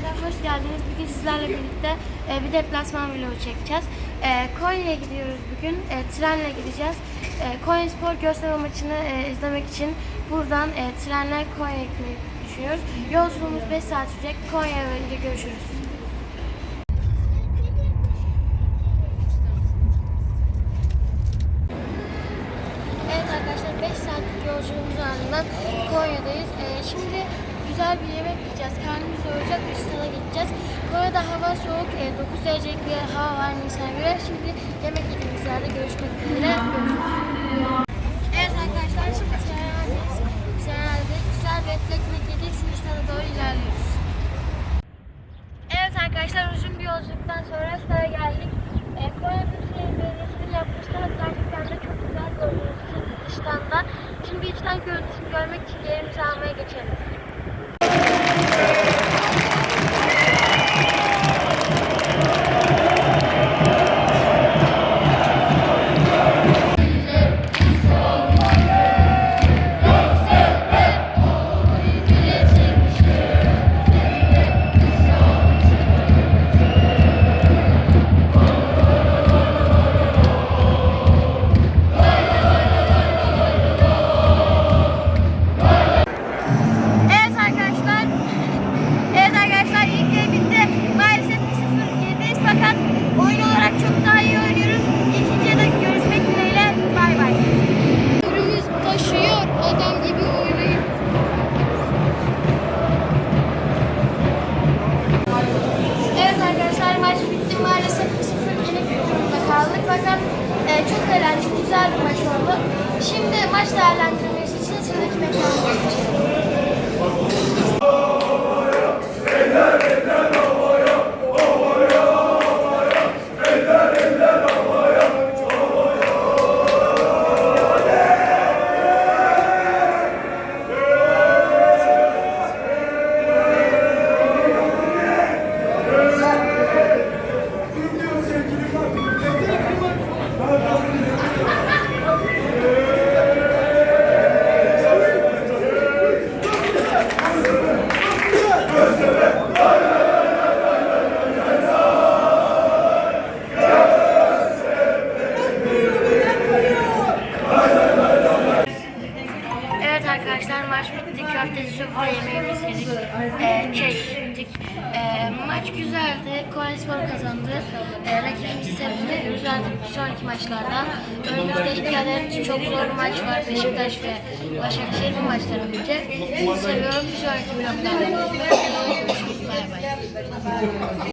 Arkadaşlar hoş geldiniz. Bugün sizlerle birlikte e, bir deplasman vlogu çekeceğiz. E, Konya'ya gidiyoruz bugün. E, trenle gideceğiz. Konya Spor gösterme maçını izlemek için buradan trenle Konya'ya gitmeyi düşünüyoruz. Yolculuğumuz 5 saat sürecek. Konya'ya varınca görüşürüz. Evet arkadaşlar 5 saatlik yolculuğumuzun ardından Konya'dayız. Şimdi güzel bir yemek yiyeceğiz. Karnımız doyuracak bir stada gideceğiz. Konya'da hava soğuk. e, 9 derecelik bir hava var Nisan'a göre. Şimdi yemek yediğimiz yerde görüşmek üzere. Görüşürüz. Evet arkadaşlar şimdi Serenay'dayız. Serenay'dayız. Güzel bir etli ekmek yedik. Şimdi stada doğru ilerliyoruz. Evet arkadaşlar uzun bir yolculuktan sonra stada geldik. E, Konya Büyükşehir Belediyesi'nin stat gerçekten de çok güzel görünüyor dıştan da. Şimdi içten görüntüsünü görmek için yerimizi almaya geçelim. Evet Adam gibi oynayın. Evet arkadaşlar maç bitti. Maalesef 1-0 yenik durumda kaldık fakat e, çok eğlenceli, güzel bir maç oldu. Şimdi maç değerlendirmesi için sıradaki mekanına geçelim. Bitti. Köfteci sofra yemeğimiz yedik. Ee, kek yedik. Ee, maç güzeldi. Konya Spor kazandı. Ee, ediyoruz. Artık bir sonraki maçlarda önümüzde iki adet çok zor maç var. Beşiktaş ve Başakşehir bu maçları olacak. Sizi seviyorum. Bir sonraki vloglarda görüşmek üzere.